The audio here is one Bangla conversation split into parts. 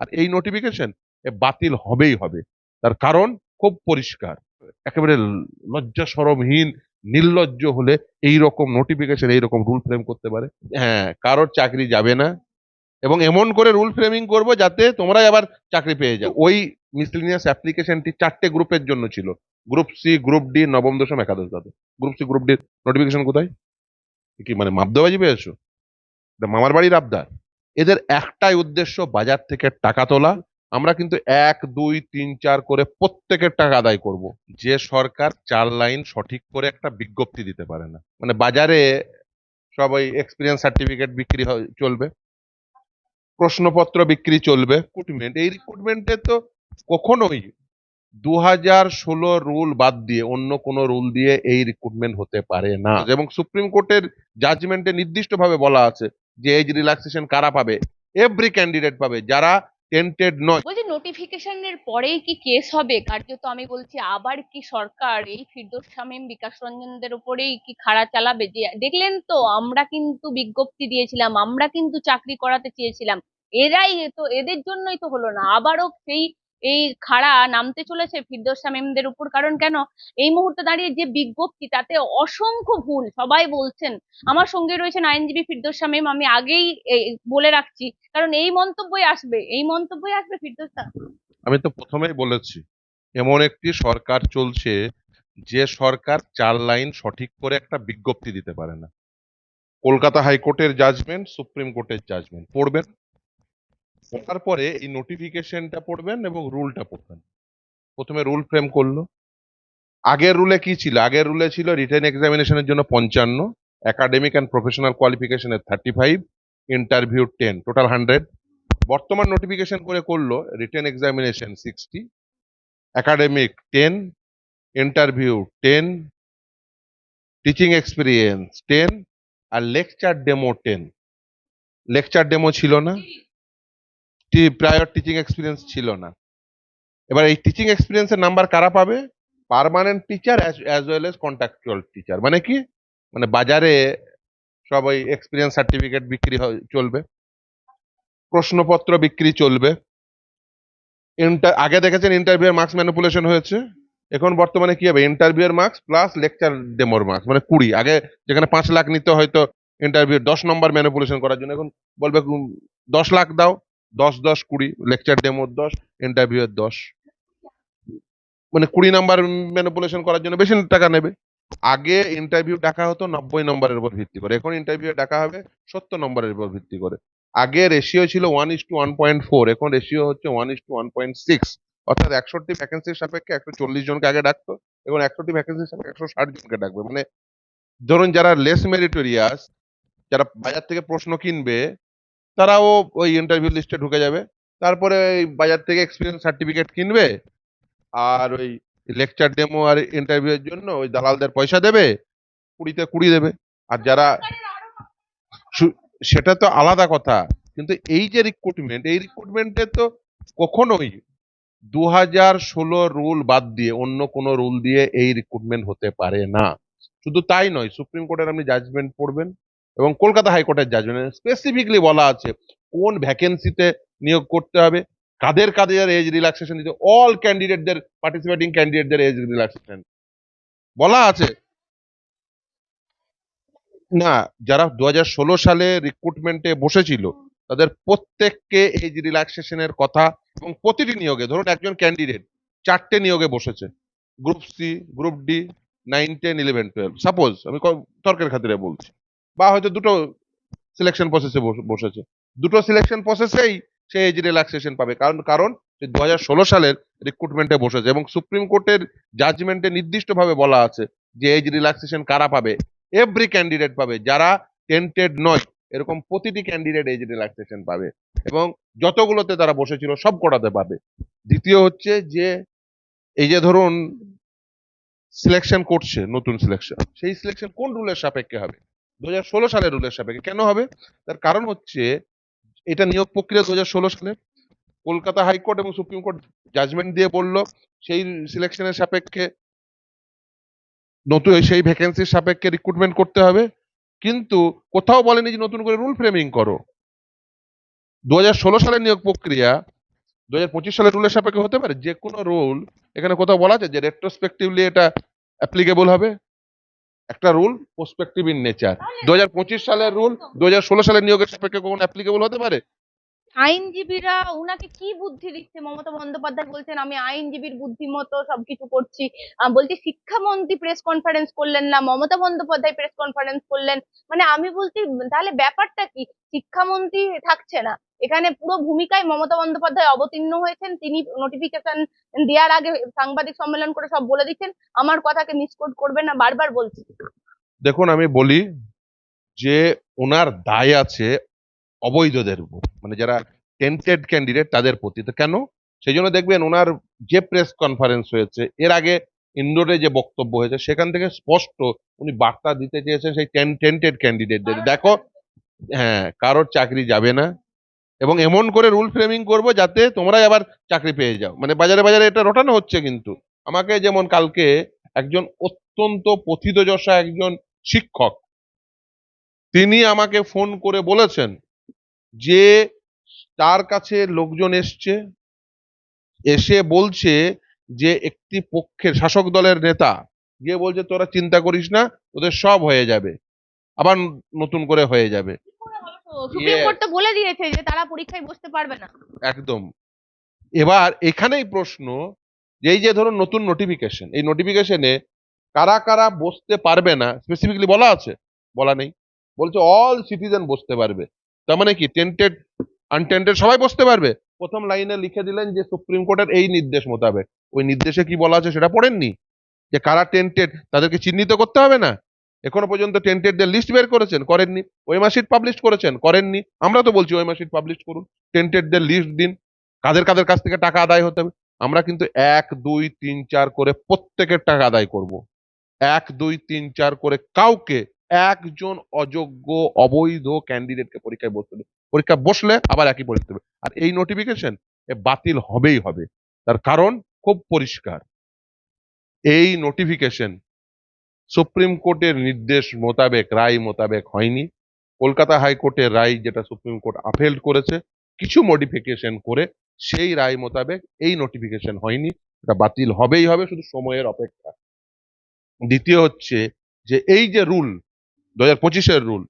আর এই নোটিফিকেশন বাতিল হবেই হবে। তার কারণ খুব পরিষ্কার। একেবারে লজ্জা সরমহীন নির্লজ্জ হলে এই রকম নোটিফিকেশন এই রকম রুল ফ্রেম করতে পারে। হ্যাঁ কারোর চাকরি যাবে না। এবং এমন করে রুল ফ্রেমিং করব যাতে তোমরাই আবার চাকরি পেয়ে যাও। ওই মিসলিনিয়াস অ্যাপ্লিকেশনটি চারটে গ্রুপের জন্য ছিল। গ্রুপ সি গ্রুপ ডি নবম, দশম, একাদশ দ্বাদশ। Group C group D notification কোথায়? কি মানে মাপদাবাজি পেয়েছ? মামার বাড়ির আবদার। এদের একটাই উদ্দেশ্য বাজার থেকে টাকা তোলা। আমরা কিন্তু এক, দুই, তিন, চার করে প্রত্যেকের টাকা আদায় করব। যে সরকার চার লাইন সঠিক করে একটা বিজ্ঞপ্তি দিতে পারে না। মানে বাজারে সবাই এক্সপিরিয়েন্স সার্টিফিকেট বিক্রি চলবে। প্রশ্নপত্র বিক্রি চলবে। রিক্রুটমেন্ট এই রিক্রুটমেন্টে তো কখনোই দু হাজার ষোলো রুল বাদ দিয়ে অন্য কোনো রুল দিয়ে এই রিক্রুটমেন্ট হতে পারে না। এবং সুপ্রিম কোর্টের জাজমেন্টে নির্দিষ্টভাবে বলা আছে যে এজ রিল্যাক্সেশন কারা পাবে? এভরি ক্যান্ডিডেট পাবে, যারা টেন্টেড নয়। বলছি নোটিফিকেশনের পরেই কি কেস হবে? কার্যত আমি বলছি আবার কি সরকার এই ফিরদৌস শামীম, বিকাশ রঞ্জনদের উপরেই কি খাড়া চালাবে? যে দেখলেন তো, আমরা কিন্তু বিজ্ঞপ্তি দিয়েছিলাম, আমরা কিন্তু চাকরি করাতে চেয়েছিলাম। এরাই তো, এদের জন্যই তো হলো না। আবারও সেই এই খাড়া নামতে চলেছে ফিরদৌস শামীমদের উপর। কারণ কেন? এই মুহূর্তে দাঁড়িয়ে যে বিজ্ঞপ্তি, তাতে অসংখ্য ভুল সবাই বলছেন। আমার সঙ্গে রয়েছেন আইনজীবী ফিরদৌস শামীম আমি আগেই বলে রাখছি। কারণ এই মন্তব্যই আসবে, এই মন্তব্যই আসবে ফিরদৌস। আমি তো প্রথমেই বলেছি, এমন একটি সরকার চলছে, যে সরকার চার লাইন সঠিক করে একটা বিজ্ঞপ্তি দিতে পারে না। কলকাতা হাইকোর্টের জাজমেন্ট সুপ্রিম কোর্টের জাজমেন্ট পড়বেন? তারপরে এই নোটিফিকেশনটা পড়বেন এবং রুলটা পড়বেন। প্রথমে রুল ফ্রেম করল। আগের রুলে কি ছিল? আগের রুলে ছিল রিটেন এক্সামিনেশনের জন্য পঞ্চান্ন academic and professional কোয়ালিফিকেশনের thirty five interview ten total hundred বর্তমান নোটিফিকেশন করে করল written examination sixty academic ten interview ten teaching experience ten আর lecture demo ten lecture demo ছিল না। প্রায়র টিচিং এক্সপিরিয়েন্স ছিল না। এবার এই টিচিং এক্সপিরিয়েন্সের নাম্বার কারা পাবে? Permanent teacher as well as contractual teacher মানে কি? মানে বাজারে সব ওই এক্সপিরিয়েন্স সার্টিফিকেট বিক্রি চলবে। প্রশ্নপত্র বিক্রি চলবে। ইন্টার আগে দেখেছেন ইন্টারভিউর মার্কস ম্যানিপুলেশন হয়েছে? এখন বর্তমানে কি হবে? ইন্টারভিউর মার্কস প্লাস লেকচার ডেমোর মার্কস মানে কুড়ি। আগে যেখানে পাঁচ লাখ নিতে হয়তো ইন্টারভিউ দশ নম্বর ম্যানিপুলেশন করার জন্য। এখন বলবে দশ লাখ দাও। দশ দশ, কুড়ি লেকচার ডেমোর দশ ইন্টারভিউয়ের দশ। মানে কুড়ি নাম্বার ম্যানিপুলেশন করার জন্য বেশি টাকা নেবে। আগে ইন্টারভিউ ডাকা হতো নব্বই নম্বরের উপর ভিত্তি করে। এখন ইন্টারভিউ ডাকা হবে সত্তর নম্বরের উপর ভিত্তি করে। আগে রেশিও ছিল one is to one point four এখন রেশিও হচ্ছে one is to one point six অর্থাৎ একষট্টি ভ্যাকেন্সির সাপেক্ষে একশো চল্লিশ জনকে আগে ডাকতো এবং একষট্টি ভ্যাকেন্সির সাপেক্ষে একশো ষাট জনকে ডাকবে। মানে ধরুন যারা লেস মেরিটোরিয়াস যারা বাজার থেকে প্রশ্ন কিনবে তারাও ওই ইন্টারভিউ লিস্টে ঢুকে যাবে। তারপরে ওই বাজার থেকে এক্সপিরিয়েন্স সার্টিফিকেট কিনবে, আর ওই লেকচার ডেমো আর ইন্টারভিউ এর জন্য ওই দালালদের পয়সা দেবে, কুড়িতে কুড়ি দেবে। আর যারা সেটা তো আলাদা কথা। কিন্তু এই যে রিক্রুটমেন্ট এই রিক্রুটমেন্টে তো কখনোই দু হাজার ষোলো রুল বাদ দিয়ে অন্য কোনো রুল দিয়ে এই রিক্রুটমেন্ট হতে পারে না। শুধু তাই নয় সুপ্রিম কোর্টের আপনি জাজমেন্ট পড়বেন। এবং কলকাতা হাইকোর্টের জাজমেন্ট স্পেসিফিকলি বলা আছে কোন ভ্যাকেন্সিতে নিয়োগ করতে হবে, কাদের কাদের এজ রিল্যাক্সেশন দিতে অল ক্যান্ডিডেটদের পার্টিসিপেটিং ক্যান্ডিডেটদের এজ রিল্যাক্সেশন বলা আছে। না, যারা দু সালে রিক্রুটমেন্টে বসেছিল, তাদের প্রত্যেককে এজ রিল্যাক্সেশনের কথা এবং প্রতিটি নিয়োগে, ধরুন একজন ক্যান্ডিডেট চারটে নিয়োগে বসেছে group C group D nine ten eleven twelve suppose আমি তর্কের খাতিরে বলছি। বা হয়তো দুটো সিলেকশন প্রসেসে বসেছে। দুটো সিলেকশন প্রসেসেই সে এজ রিল্যাক্সেশন পাবে। কারণ কারণ সে দু হাজার ষোলো সালের রিক্রুটমেন্টে বসেছে এবং সুপ্রিম কোর্টের জাজমেন্টে নির্দিষ্টভাবে বলা আছে যে এজ রিল্যাক্সেশন কারা পাবে? এভরি ক্যান্ডিডেট পাবে। যারা টেন্টেড নয়, এরকম প্রতিটি ক্যান্ডিডেট এজ রিল্যাক্সেশন পাবে। এবং যতগুলোতে তারা বসেছিল, সব কটাতে পাবে। দ্বিতীয় হচ্ছে যে এই যে ধরুন সিলেকশন করছে, নতুন সিলেকশন সেই সিলেকশন কোন রুলের সাপেক্ষে হবে? দু সালের রুলের সাপেক্ষে। কেন হবে? তার কারণ হচ্ছে, এটা নিয়োগ প্রক্রিয়া দু হাজার ষোলো সালে কলকাতা হাইকোর্ট এবং সুপ্রিম কোর্ট জাজমেন্ট দিয়ে বলল, সেই সিলেকশনের সাপেক্ষে নতুন, সেই ভ্যাকেন্সির সাপেক্ষে রিক্রুটমেন্ট করতে হবে। কিন্তু কোথাও বলেনি যে নতুন করে রুল ফ্রেমিং করো। দু হাজার ষোলো সালের নিয়োগ প্রক্রিয়া দু হাজার পঁচিশ সালের রুলের সাপেক্ষে হতে পারে যে কোনো রুল এখানে কোথাও বলা আছে যে রেট্রোস্পেক্টিভলি এটা অ্যাপ্লিকেবল হবে। একটা রুল প্রসপেক্টিভ ইন নেচার দু হাজার পঁচিশ সালের রুল দু হাজার ষোলো সালের নিয়োগের সাপেক্ষে কখনো অ্যাপ্লিকেবল হতে পারে? আইনজীবীরা উনাকে কি বুদ্ধি দিচ্ছে? মমতা বন্দ্যোপাধ্যায় বলছেন, আমি আইনজীবীর বুদ্ধি মতো সবকিছু করছি। বলছি, শিক্ষামন্ত্রী প্রেস কনফারেন্স করলেন না, মমতা বন্দ্যোপাধ্যায় প্রেস কনফারেন্স করলেন। মানে আমি বলছি, তাহলে ব্যাপারটা কি? শিক্ষামন্ত্রী থাকছে না। এখানে পুরো ভূমিকায় মমতা বন্দ্যোপাধ্যায় অবতীর্ণ হয়েছেন। তিনি নোটিফিকেশন দেওয়ার আগে সাংবাদিক সম্মেলন করে সব বলে দিচ্ছেন। আমার কথাকে মিসকোট করবেন না বারবার বলছি। দেখুন আমি বলি যে ওনার দায় আছে অবৈধদের উপর। মানে যারা টেন্টেড ক্যান্ডিডেট তাদের প্রতি। তো কেন? সেই জন্য দেখবেন ওনার যে প্রেস কনফারেন্স হয়েছে এর আগে ইন্দোরে যে বক্তব্য হয়েছে সেখান থেকে স্পষ্ট উনি বার্তা দিতে চেয়েছেন সেই টেন্টেড ক্যান্ডিডেটদের দেখো হ্যাঁ কারোর চাকরি যাবে না এবং এমন করে রুল ফ্রেমিং করব যাতে তোমরাই আবার চাকরি পেয়ে যাও। মানে বাজারে বাজারে এটা রটানো হচ্ছে কিন্তু। আমাকে যেমন কালকে একজন অত্যন্ত পথিতযশা একজন শিক্ষক, তিনি আমাকে ফোন করে বলেছেন যে তার কাছে লোকজন এসছে, এসে বলছে যে একটি পক্ষের শাসক দলের নেতা গিয়ে বলছে, তোরা চিন্তা করিস না, তোদের সব হয়ে যাবে। আবার নতুন করে হয়ে যাবে। সুপ্রিম কোর্ট তো বলে দিয়েছে যে তারা পরীক্ষায় বসতে পারবে না। একদম। এবার এখানেই প্রশ্ন যে এই যে ধরুন নতুন নোটিফিকেশন এই নোটিফিকেশনে কারা কারা বসতে পারবে না স্পেসিফিকলি বলা আছে? বলা নেই। বলছে অল সিটিজেন বসতে পারবে। তার মানে কি? টেন্টেড আনটেন্টেড সবাই বসতে পারবে? প্রথম লাইনে লিখে দিলেন যে সুপ্রিম কোর্টের এই নির্দেশ মোতাবেক। ওই নির্দেশে কি বলা আছে সেটা পড়েননি? যে কারা টেন্টেড তাদেরকে চিহ্নিত করতে হবে না? এখনও পর্যন্ত টেন্টেডদের লিস্ট বের করেছেন, করেননি। ওয়েমার্কশিট পাবলিশ করেছেন, করেননি। আমরা তো বলছি ওয়েমার্কশিট পাবলিশ করুন। টেন্টেডদের লিস্ট দিন, কাদের কাদের কাছ থেকে টাকা আদায় হতে হবে, আমরা কিন্তু এক, দুই, তিন, চার করে প্রত্যেকের টাকা আদায় করব। এক, দুই, তিন, চার করে কাউকে, একজন অযোগ্য অবৈধ ক্যান্ডিডেটকে পরীক্ষায় বসতে দেবে পরীক্ষা বসলে আবার একই পরীক্ষা দেবে আর এই নোটিফিকেশন এ বাতিল হবেই হবে। তার কারণ খুব পরিষ্কার। এই নোটিফিকেশন সুপ্রিম কোর্টের নির্দেশ মোতাবেক, রায় মোতাবেক হয়নি। কলকাতা হাইকোর্টের রায় যেটা সুপ্রিম কোর্ট আফেল্ড করেছে, কিছু মডিফিকেশন করে সেই রায় মোতাবেক এই নোটিফিকেশন হয়নি। এটা বাতিল হবেই হবে, শুধু সময়ের অপেক্ষা। দ্বিতীয় হচ্ছে যে এই যে রুল দু হাজার পঁচিশের রুল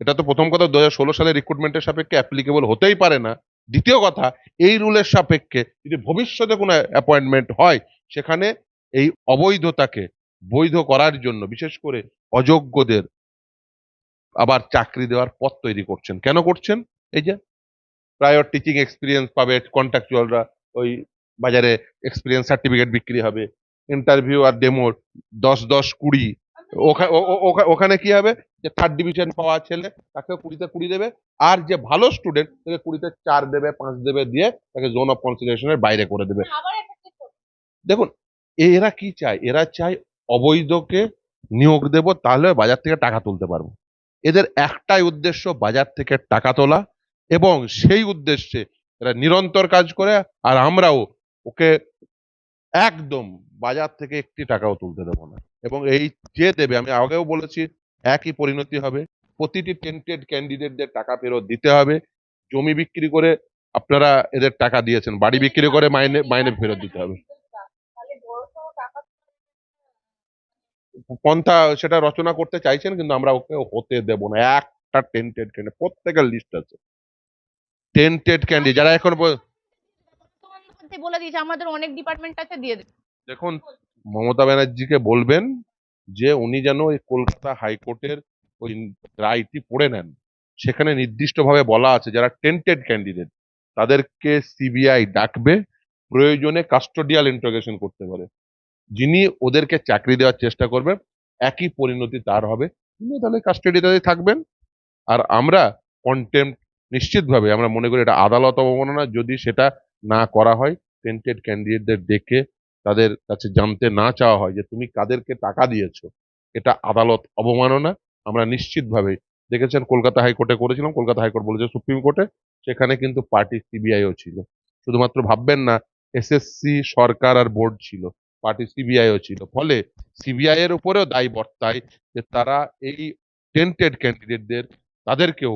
এটা তো প্রথম কথা দু হাজার ষোলো সালের রিক্রুটমেন্টের সাপেক্ষে অ্যাপ্লিকেবল হতেই পারে না। দ্বিতীয় কথা, এই রুলের সাপেক্ষে যদি ভবিষ্যতে কোনো অ্যাপয়েন্টমেন্ট হয়, সেখানে এই অবৈধতাকে বৈধ করার জন্য বিশেষ করে অযোগ্যদের আবার চাকরি দেওয়ার পথ তৈরি করছেন। কেন করছেন? এই যে প্রায়র টিচিং এক্সপিরিয়েন্স পাবে কন্ট্রাকচুয়ালরা ওই বাজারে এক্সপিরিয়েন্স সার্টিফিকেট বিক্রি হবে ইন্টারভিউ আর ডেমোর দশ দশ কুড়ি। ওখানে কি হবে? যে থার্ড ডিভিশন পাওয়া ছেলে তাকে কুড়িতে কুড়ি দেবে। আর যে ভালো স্টুডেন্ট তাকে কুড়িতে চার দেবে পাঁচ দেবে দিয়ে তাকে জোন অফ কনসিডারেশনের বাইরে করে দেবে। দেখুন এরা কি চায়? এরা চায় অবৈধকে নিয়োগ দেব, তাহলে বাজার থেকে টাকা তুলতে পারব। এদের একটাই উদ্দেশ্য বাজার থেকে টাকা তোলা এবং সেই উদ্দেশ্যে এরা নিরন্তর কাজ করে আর আমরাও ওকে একদম বাজার থেকে একটি টাকাও তুলতে দেবো না। এবং এই যে দেবে, আমি আগেও বলেছি, একই পরিণতি হবে। প্রতিটি টেন্টেড ক্যান্ডিডেটদের টাকা ফেরত দিতে হবে। জমি বিক্রি করে আপনারা এদের টাকা দিয়েছেন, বাড়ি বিক্রি করে মাইনে মাইনে ফেরত দিতে হবে। পন্থা সেটা রচনা করতে চাইছেন কিন্তু আমরা ওকে হতে দেব না। একটা টেন্টেড ক্যান্ডিডেট প্রত্যেকের লিস্ট আছে। টেন্টেড ক্যান্ডিডেট যারা এখন বলে দিয়েছে আমাদের অনেক ডিপার্টমেন্ট আছে দিয়ে দেখুন মমতা ব্যানার্জিকে বলবেন যে উনি যেন ওই কলকাতা হাইকোর্টের ওই রায়টি পড়ে নেন। সেখানে নির্দিষ্টভাবে বলা আছে যারা টেন্টেড ক্যান্ডিডেট তাদেরকে সিবিআই ডাকবে প্রয়োজনে কাস্টোডিয়াল ইন্টারোগেশন করতে পারে। যিনি ওদেরকে চাকরি দেওয়ার চেষ্টা করবে একই পরিণতি তার হবে। তিনি তাহলে কাস্টোডিয়াতে থাকবেন। আর আমরা কন্টেম্প নিশ্চিতভাবে, আমরা মনে করি এটা আদালত অবমাননা, যদি সেটা না করা হয় টেন্টেড ক্যান্ডিডেটদের ডেকে তাদের কাছে জানতে না চাওয়া হয় যে তুমি কাদেরকে টাকা দিয়েছ, এটা আদালত অবমাননা। আমরা নিশ্চিতভাবে, দেখেছেন কলকাতা হাইকোর্টে করেছিলাম, কলকাতা হাইকোর্ট বলেছে সুপ্রিম কোর্টে, সেখানে কিন্তু পার্টি সিবিআইও ছিল। শুধুমাত্র ভাববেন না এসএসসি সরকার আর বোর্ড ছিল। পার্টি সিবিআইও ছিল। ফলে সিবিআই এর উপরেও দায় বর্তায় যে তারা এই টেন্টেড ক্যান্ডিডেটদের তাদেরকেও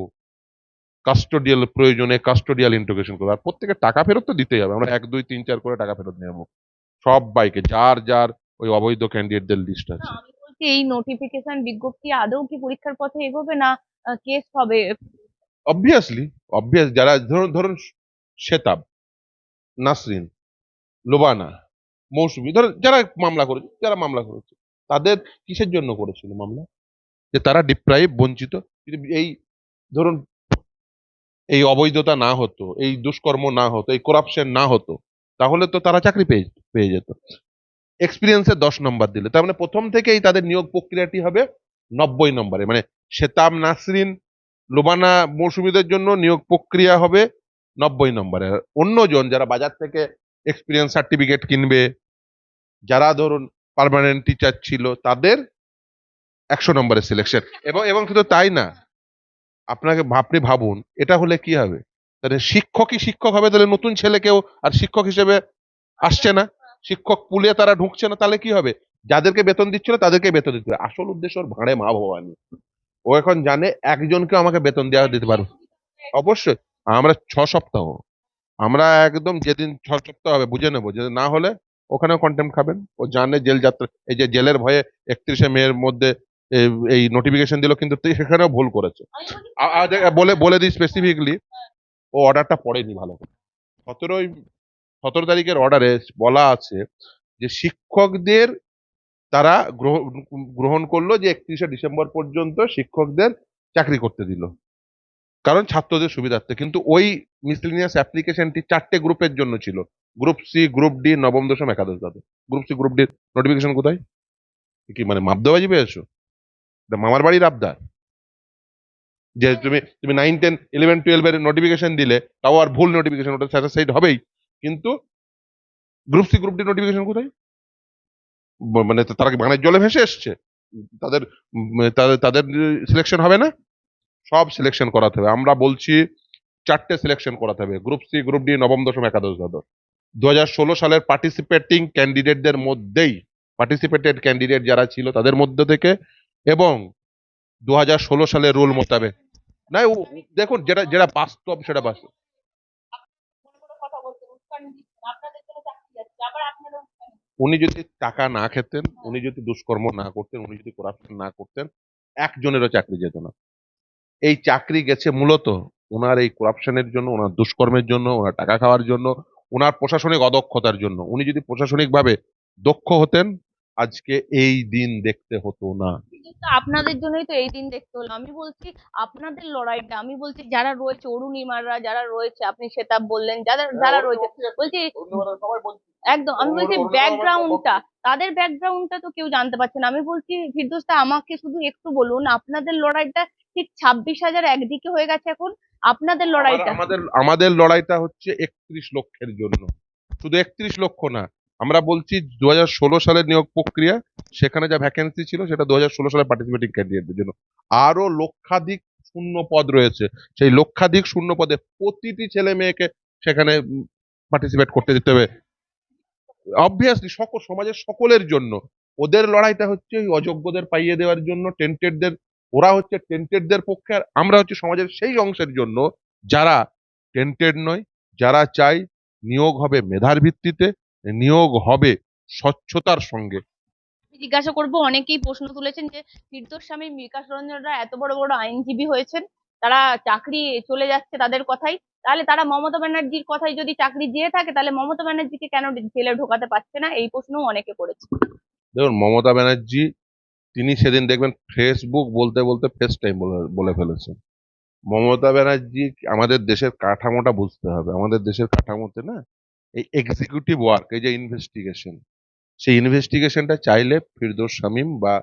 কাস্টোডিয়াল প্রয়োজনে কাস্টোডিয়াল ইন্টিগ্রেশন করব। আর প্রত্যেকে টাকা ফেরত তো দিতেই হবে। আমরা এক দুই তিন চার করে টাকা ফেরত নেব। সব বাইকে যার যার ওই অবৈধ ক্যান্ডিডেটদের লিস্ট আছে। এই নোটিফিকেশন বিজ্ঞপ্তি আদৌ কি পরীক্ষার পথে এগোবে না কেস হবে? অবভিয়াসলি অবভিয়াস যারা ধরুন ধরুন শেতাব নাসরিন লোবানা মৌসুমী। ধরুন যারা মামলা করেছে, যারা মামলা করেছে, তাদের কিসের জন্য করেছিল মামলা? যে তারা ডিপ্রাইভ বঞ্চিত? এই ধরুন, এই অবৈধতা না হতো, এই দুষ্কর্ম না হতো, এই করাপশন না হতো, তাহলে তো তারা চাকরি পেয়ে পেয়ে যেত। এক্সপিরিয়েন্সে দশ নম্বর দিলে। তার মানে প্রথম থেকেই তাদের নিয়োগ প্রক্রিয়াটি হবে নব্বই নম্বরে। মানে শেতাব নাসরিন, লোবানা মৌসুমীদের জন্য নিয়োগ প্রক্রিয়া হবে নব্বই নম্বরে। অন্যজন যারা বাজার থেকে এক্সপিরিয়েন্স সার্টিফিকেট কিনবে। যারা ধরুন পার্মানেন্ট টিচার ছিল, তাদের একশো নম্বরের সিলেকশন এবং এবং কিন্তু তাই না? আপনাকে আপনি ভাবুন, এটা হলে কি হবে? তাহলে শিক্ষকই শিক্ষক হবে, তাহলে নতুন ছেলে কেউ আর শিক্ষক হিসেবে আসছে না। শিক্ষক পুলে তারা ঢুকছে না, তাহলে কি হবে? যাদেরকে বেতন দিচ্ছিল তাদেরকে বেতন হবে। আসল উদ্দেশ্য ওর ভাঁড়ে মা ভবানী ও এখন জানে একজনকে আমাকে বেতন দেওয়া দিতে পারব অবশ্যই, আমরা ছ সপ্তাহ আমরা একদম যেদিন সপ্তাহ হবে বুঝে নেব যদি না হলে ওখানেও কন্টেম্প খাবেন। ও জানে জেল যাত্রা এই যে জেলের ভয়ে একত্রিশে মেয়ের মধ্যে এই নোটিফিকেশন দিল কিন্তু তুই সেখানেও ভুল করেছে। বলে বলে দিই স্পেসিফিকলি ও অর্ডারটা পড়েনি ভালো করে। সতেরোই সতেরো তারিখের অর্ডারে বলা আছে যে শিক্ষকদের তারা গ্রহ- গ্রহণ করল যে একত্রিশে ডিসেম্বর পর্যন্ত শিক্ষকদের চাকরি করতে দিল। কারণ ছাত্রদের সুবিধার্থে। কিন্তু ওই মিসলিনিয়াস অ্যাপ্লিকেশনটি চারটে গ্রুপের জন্য ছিল। গ্রুপ সি গ্রুপ ডি নবম, দশম, একাদশ দ্বাদশ। Group C group D notification কোথায়? কি মানে মাপদাবাজি পেয়েছ? এটা মামার বাড়ির আবদার। যে তুমি তুমি নাইন টেন ইলেভেন টুয়েলভের নোটিফিকেশন দিলে, তাও আর ভুল নোটিফিকেশন ওটা স্যাটিসফাইড হবেই। কিন্তু group C group D notification কোথায়? মানে তারা বানের জলে ভেসে এসছে? তাদের তাদের সিলেকশন হবে না? সব সিলেকশন করাতে হবে। আমরা বলছি চারটে সিলেকশন করাতে হবে। গ্রুপ সি গ্রুপ ডি নবম, দশম, একাদশ, দ্বাদশ। দু হাজার ষোলো সালের পার্টিসিপেটিং ক্যান্ডিডেটদের মধ্যেই পার্টিসিপেটেড ক্যান্ডিডেট যারা ছিল তাদের মধ্যে থেকে এবং দু হাজার ষোলো সালের রুল মোতাবেক। না দেখুন, যেটা যেটা বাস্তব সেটা বাস্তব। উনি যদি টাকা না খেতেন, উনি যদি দুষ্কর্ম না করতেন, উনি যদি করাপশন না করতেন, একজনেরও চাকরি যেত না। এই চাকরি গেছে মূলত ওনার এই করাপশনের জন্য ওনার দুষ্কর্মের জন্য ওনার টাকা খাওয়ার জন্য ওনার প্রশাসনিক অদক্ষতার জন্য। উনি যদি প্রশাসনিকভাবে দক্ষ হতেন আজকে এই দিন দেখতে হতো না। আপনাদের জন্যই তো এই দিন দেখতে হলো। আমি বলছি আপনাদের লড়াইটা আমি বলছি যারা রয়েছে অরুণিমাররা যারা রয়েছে আপনি সেটা বললেন যারা যারা রয়েছে বলছি একদম আমি বলছি ব্যাকগ্রাউন্ডটা তাদের ব্যাকগ্রাউন্ডটা তো কেউ জানতে পারছে না। আমি বলছি ফিরদোস্তা আমাকে শুধু একটু বলুন আপনাদের লড়াইটা ঠিক ছাব্বিশ হাজার একদিকে হয়ে গেছে এখন আপনাদের লড়াইটা। আমাদের আমাদের লড়াইটা হচ্ছে একত্রিশ লক্ষের জন্য। শুধু একত্রিশ লক্ষ না আমরা বলছি দু হাজার ষোলো সালের নিয়োগ প্রক্রিয়া সেখানে যা ভ্যাকেন্সি ছিল সেটা দু হাজার ষোলো সালে পার্টিসিপেটিং ক্যান্ডিডেটদের জন্য। আরও লক্ষাধিক শূন্য পদ রয়েছে। সেই লক্ষাধিক শূন্য পদে প্রতিটি ছেলে মেয়েকে সেখানে পার্টিসিপেট করতে দিতে হবে। অবভিয়াসলি সকল সমাজের সকলের জন্য। ওদের লড়াইটা হচ্ছে ওই অযোগ্যদের পাইয়ে দেওয়ার জন্য টেন্টেডদের ওরা হচ্ছে টেন্টেডদের পক্ষে আর আমরা হচ্ছে সমাজের সেই অংশের জন্য যারা টেন্টেড নয় যারা চাই নিয়োগ হবে মেধার ভিত্তিতে নিয়োগ হবে স্বচ্ছতার সঙ্গে। জিজ্ঞাসা করব অনেকেই প্রশ্ন তুলেছেন যে ফিরদোস স্বামী বিকাশ রঞ্জনরা এত বড় বড় আইনজীবী হয়েছেন তারা চাকরি চলে যাচ্ছে তাদের কথাই। তাহলে তারা মমতা ব্যানার্জির কথাই যদি চাকরি দিয়ে থাকে তাহলে মমতা ব্যানার্জিকে কেন জেলে ঢোকাতে পারছে না? এই প্রশ্নও অনেকে করেছে দেখুন মমতা ব্যানার্জি তিনি সেদিন দেখবেন ফেসবুক বলতে বলতে ফেস টাইম বলে ফেলেছেন। মমতা ব্যানার্জি আমাদের দেশের কাঠামোটা বুঝতে হবে। আমাদের দেশের কাঠামোতে না, এই এক্সিকিউটিভ ওয়ার্ক এই যে ইনভেস্টিগেশন সেই ইনভেস্টিগেশনটা চাইলে ফিরদোস শামীম বা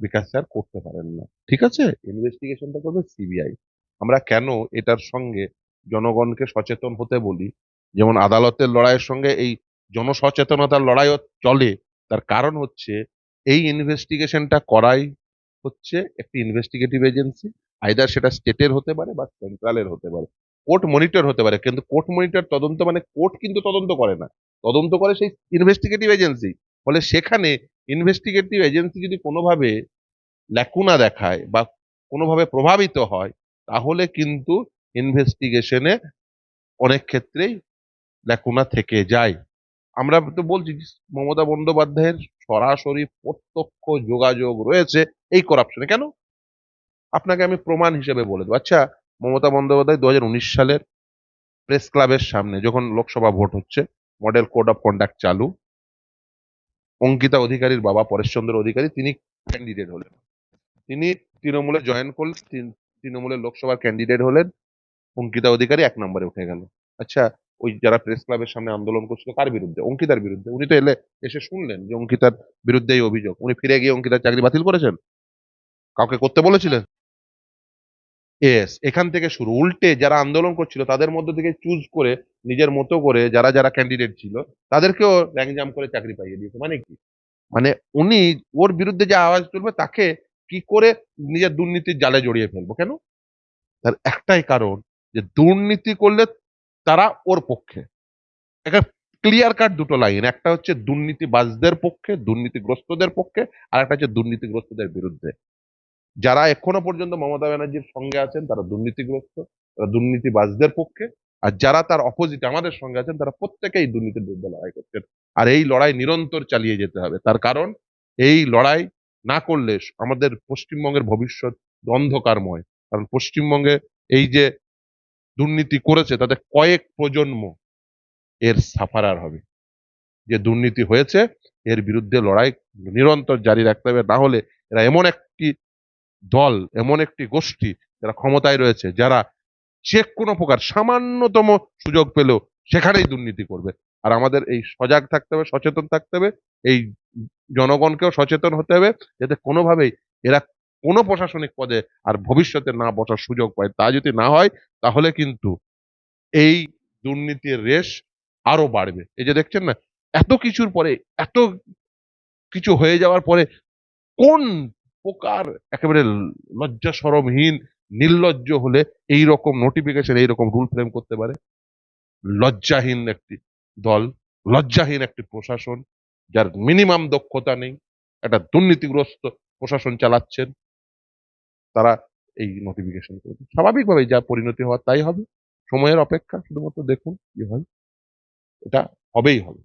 বিকাশ স্যার করতে পারেন না। ঠিক আছে? ইনভেস্টিগেশনটা করবে সিবিআই আমরা কেন এটার সঙ্গে জনগণকে সচেতন হতে বলি? যেমন আদালতের লড়াইয়ের সঙ্গে এই জনসচেতনতার লড়াইও চলে। তার কারণ হচ্ছে এই ইনভেস্টিগেশনটা করাই হচ্ছে একটি ইনভেস্টিগেটিভ এজেন্সি আইদার সেটা স্টেটের হতে পারে বা সেন্ট্রালের হতে পারে। কোর্ট মনিটর হতে পারে, কিন্তু কোর্ট মনিটর তদন্ত মানে কোর্ট কিন্তু তদন্ত করে না। তদন্ত করে সেই ইনভেস্টিগেটিভ এজেন্সি ফলে সেখানে ইনভেস্টিগেটিভ এজেন্সি যদি কোনোভাবে ল্যাকুনা দেখায় বা কোনোভাবে প্রভাবিত হয়, তাহলে কিন্তু ইনভেস্টিগেশনে অনেক ক্ষেত্রেই ল্যাকুনা থেকে যায়। আমরা তো বলছি মমতা বন্দ্যোপাধ্যায়ের সরাসরি প্রত্যক্ষ যোগাযোগ রয়েছে এই করাপশনে কেন? আপনাকে আমি প্রমাণ হিসেবে বলে দেবো। আচ্ছা মমতা বন্দ্যোপাধ্যায় দু হাজার উনিশ সালের প্রেস ক্লাবের সামনে যখন লোকসভা ভোট হচ্ছে মডেল কোড অফ কন্ডাক্ট চালু, অঙ্কিতা অধিকারীর বাবা, পরেশচন্দ্র অধিকারী তিনি ক্যান্ডিডেট হলেন। তিনি তৃণমূলে জয়েন করলেন তৃণমূলের লোকসভার ক্যান্ডিডেট হলেন, অঙ্কিতা অধিকারী এক নম্বরে উঠে গেল। আচ্ছা ওই যারা প্রেস ক্লাবের সামনে আন্দোলন করছিল কার বিরুদ্ধে, অঙ্কিতার বিরুদ্ধে। উনি তো এলে এসে শুনলেন যে অঙ্কিতার বিরুদ্ধে এই অভিযোগ। উনি ফিরে গিয়ে অঙ্কিতার চাকরি বাতিল করেছেন? কাউকে করতে বলেছিলেন? এস এখান থেকে শুরু। উল্টে যারা আন্দোলন করছিল, তাদের মধ্য থেকে চুজ করে, নিজের মতো করে যারা যারা ক্যান্ডিডেট ছিল, তাদেরকেও র্যাঙ্ক জাম করে চাকরি পাইয়ে দিয়েছে। মানে কি? মানে উনি, ওর বিরুদ্ধে যে আওয়াজ তুলবে, তাকে কি করে নিজের দুর্নীতির জালে জড়িয়ে ফেলব? কেন? তার একটাই কারণ যে দুর্নীতি করলে তারা ওর পক্ষে। একটা ক্লিয়ার কাট দুটো লাইন একটা হচ্ছে দুর্নীতিবাজদের পক্ষে, দুর্নীতিগ্রস্তদের পক্ষে, আর একটা হচ্ছে দুর্নীতিগ্রস্তদের বিরুদ্ধে। যারা এখনও পর্যন্ত মমতা ব্যানার্জির সঙ্গে আছেন, তারা দুর্নীতিগ্রস্ত, তারা দুর্নীতিবাজদের পক্ষে, আর যারা তার অপোজিট আমাদের সঙ্গে আছেন, তারা প্রত্যেকেই দুর্নীতির বিরুদ্ধে লড়াই করছেন। আর এই লড়াই নিরন্তর চালিয়ে যেতে হবে। তার কারণ, এই লড়াই না করলে আমাদের পশ্চিমবঙ্গের ভবিষ্যৎ অন্ধকারময়। কারণ পশ্চিমবঙ্গে এই যে দুর্নীতি করেছে তাতে কয়েক প্রজন্ম এর সাফারার হবে। যে দুর্নীতি হয়েছে, এর বিরুদ্ধে লড়াই নিরন্তর জারি রাখতে হবে। না হলে এরা এমন একটি দল, এমন একটি গোষ্ঠী যারা ক্ষমতায় রয়েছে, যারা যে কোনো প্রকার সামান্যতম সুযোগ পেলেও সেখানেই দুর্নীতি করবে। আর আমাদের এই সজাগ থাকতে হবে, সচেতন থাকতে হবে, এই জনগণকেও সচেতন হতে হবে, যাতে কোনোভাবেই এরা কোনো প্রশাসনিক পদে আর ভবিষ্যতে না বসার সুযোগ পায়। তা যদি না হয় তাহলে কিন্তু এই দুর্নীতির রেশ আরও বাড়বে। এই যে দেখছেন না, এত কিছুর পরে, এত কিছু হয়ে যাওয়ার পরে কোন প্রকার একেবারে লজ্জা সরমহীন নির্লজ্জ হলে এই রকম নোটিফিকেশন এই রকম রুল ফ্রেম করতে পারে? লজ্জাহীন একটি দল, লজ্জাহীন একটি প্রশাসন, যার মিনিমাম দক্ষতা নেই, একটা দুর্নীতিগ্রস্ত প্রশাসন চালাচ্ছেন, তারা এই নোটিফিকেশন করে দিন স্বাভাবিকভাবে যা পরিণতি হওয়ার তাই হবে। সময়ের অপেক্ষা শুধুমাত্র দেখুন, কি হয়। এটা হবেই হবে।